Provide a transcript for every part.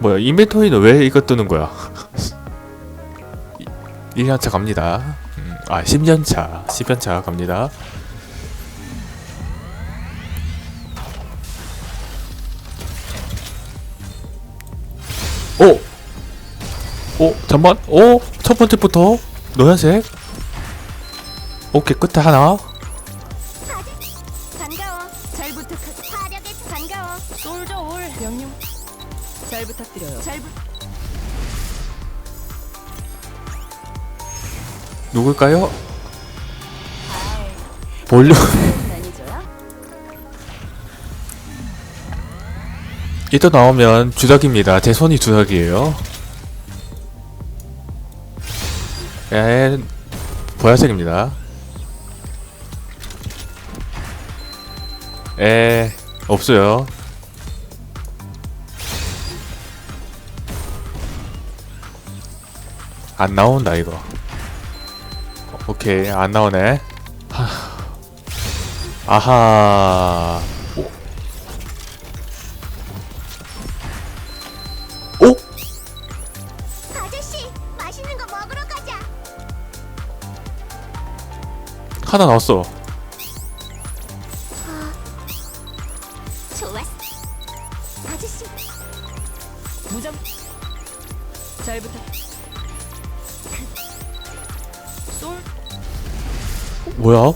뭐야 인벤토리는 왜 이거 뜨는 거야? 1년차 갑니다. 음, 아 10년차. 10년차 갑니다. 오! 오 잠만. 오! 첫 번째부터 노란색. 오케이 끝에 하나 잘 부탁드려요. 잘 부. 누굴까요? 볼륨 매니저야? 이따 나오면 주작입니다. 제 손이 주작이에요. 에 보라색입니다. 에 없어요. 안 나온다 이거. 어, 오케이 안 나오네. 하. 아하. 오? 아저씨, 맛있는 거 먹으러 가자. 하나 나왔어. 좋았어. 아저씨. 무정. 잘 부탁. 솔. 뭐야?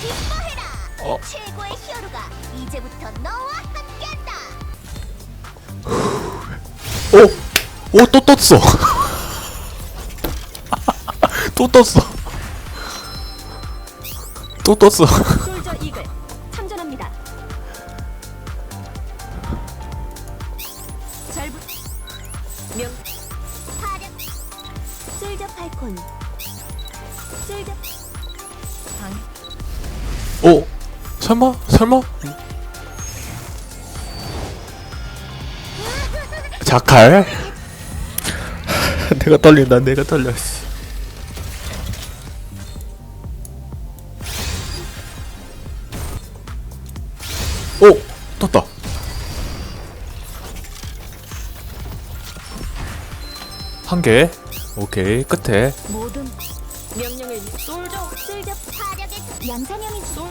기뻐해라. 어. 최고의 히어로가 이제부터 너와 함께한다. 오! 오, 또 떴어! 또 떴어! 또 떴어! 잘 부. 명. 화력. 솔저 팔콘. 솔저. 방. 오! 설마? 설마? 자칼? 내가 떨린다, 내가 떨려. 씨. 오! 떴다. 한 개. 오케이, 끝에. 모든 명령을 솔저 솔저 화력의 양산형이 솔.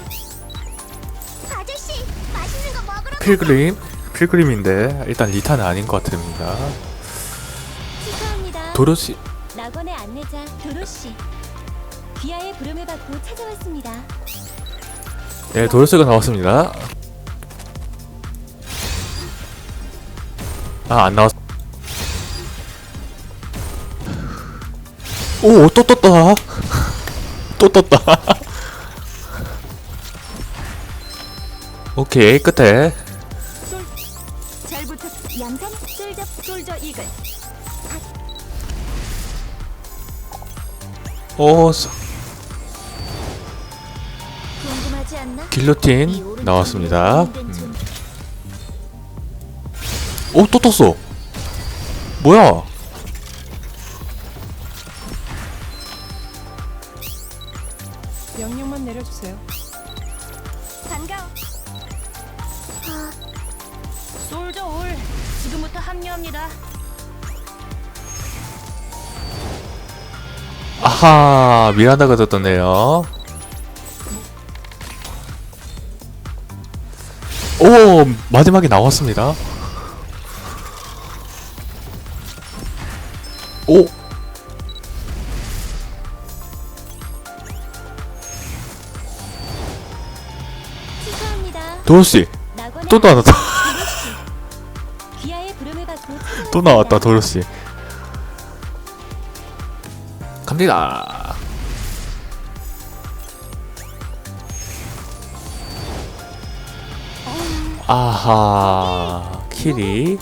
아저씨 맛있는 거 먹으러 필그림. 필그림인데, 일단 리타는 아닌 것 같습니다. 축하합니다. 도로시, 낙원의 안내자 도로시. 귀하의 부름을 받고 찾아왔습니다. 네, 도로스가 나왔습니다. 아, 안 나왔. 오, 또 떴다. 또 떴다. 오케이, 끝에. 솔. 잘 부탁. 양산 솔저 솔저 이글. 오, 서- 궁금하지 않나? 이 길로틴 나왔습니다. 음. 존- 오, 또 떴어. 뭐야? 내려주세요. 반가워. 솔저 올 지금부터 합류합니다. 아하, 미란다가 떴네요. 오, 마지막에 나왔습니다. 오, 낙원의 또 나왔다. 도로시. 또 나왔다, 도로씨. 갑니다. 아하, 키리.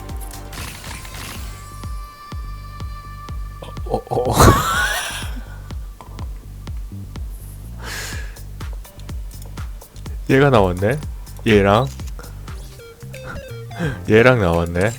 어, 어, 어. 얘가 나왔네. 얘랑 얘랑 나왔네.